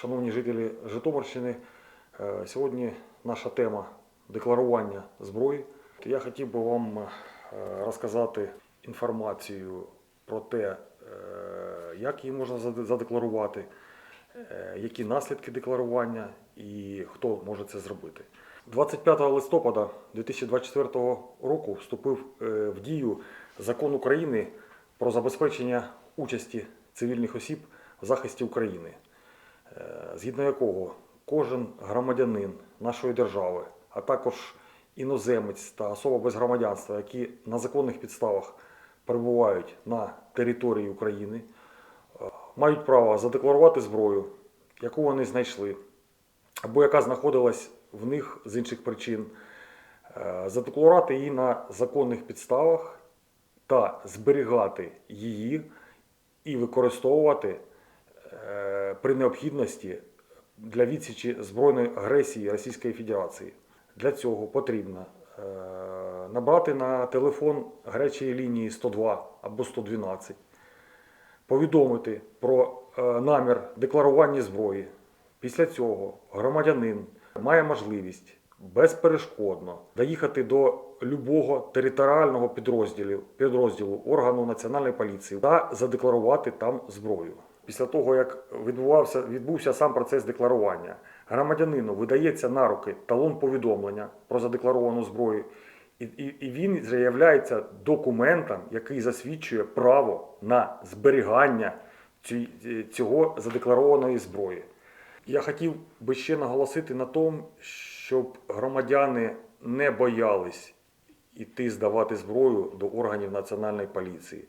Шановні жителі Житомирщини, е, сьогодні наша тема декларування зброї. Я хотів би вам е, розказати інформацію про те, е, як її можна задекларувати, які наслідки декларування і хто може це зробити. 25 листопада 2024 року вступив в дію закон України про забезпечення участі цивільних осіб в захисті України, згідно якого кожен громадянин нашої держави, а також іноземець та особа без громадянства, які на законних підставах перебувають на території України, е, мають право задекларувати зброю, яку вони знайшли, або яка знаходилась в них з інших причин, е, задекларувати її на законних підставах та зберігати її і використовувати е, при необхідності для відсічі збройної агресії Російської Федерації. Для цього потрібно е, набрати на телефон гарячої лінії 102 або 112, повідомити про е, намір декларування зброї. Після цього громадянин має можливість безперешкодно доїхати до любого територіального підрозділу, підрозділу органу національної поліції та задекларувати там зброю. Після того, як відбувався, відбувся сам процес декларування, громадянину видається на руки талон повідомлення про задекларовану зброю, і, і, і він заявляється документом, який засвідчує право на зберігання ці- цього задекларованої зброї. Я хотів би ще наголосити на тому, щоб громадяни не боялись іти здавати зброю до органів національної поліції.